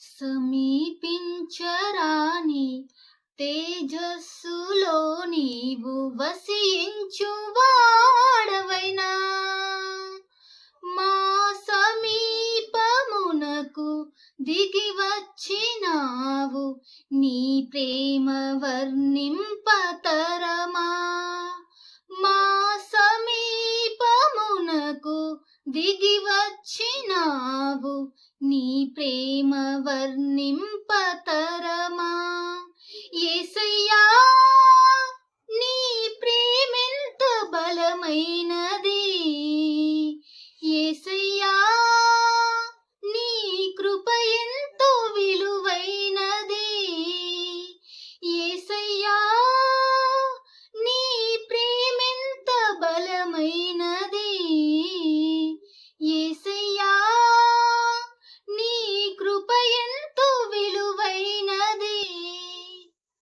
సమీపించరాని తేజస్సులో నీవు వసించు వాడవైనా మా సమీపమునకు దిగి వచ్చినావు నీ ప్రేమ వర్ణింపతరమా. మా సమీపమునకు దిగి వచ్చినావు నీ ప్రేమ వర్ణింపతరమా? ఏసయ్యా నీ ప్రేమెంత బలమైనది?